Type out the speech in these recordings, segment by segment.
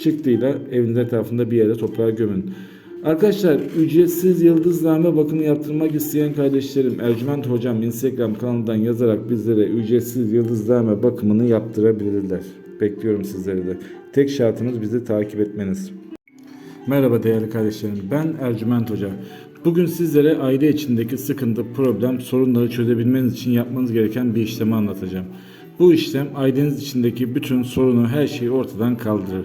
çıktıyla evinizin etrafında bir yere toprağa gömün. Arkadaşlar ücretsiz yıldızname bakımı yaptırmak isteyen kardeşlerim Ercüment Hocam Instagram kanalından yazarak bizlere ücretsiz yıldızname bakımını yaptırabilirler. Bekliyorum sizleri de. Tek şartımız bizi takip etmeniz. Merhaba değerli kardeşlerim. Ben Ercüment Hoca. Bugün sizlere aile içindeki sıkıntı, problem, sorunları çözebilmeniz için yapmanız gereken bir işlemi anlatacağım. Bu işlem aileniz içindeki bütün sorunu, her şeyi ortadan kaldırır.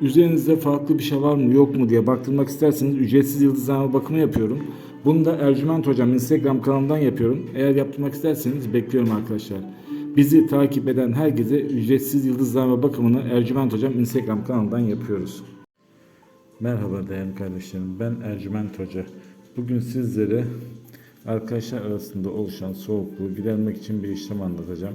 üzerinizde farklı bir şey var mı yok mu diye baktırmak isterseniz ücretsiz yıldızlama bakımı yapıyorum. Bunu da Ercüment Hocam Instagram kanalından yapıyorum. Eğer yaptırmak isterseniz bekliyorum arkadaşlar. Bizi takip eden herkese ücretsiz yıldızlama bakımını Ercüment Hocam Instagram kanalından yapıyoruz. Merhaba değerli kardeşlerim. Ben Ercüment Hoca. Bugün sizlere arkadaşlar arasında oluşan soğukluğu gidermek için bir işlem anlatacağım.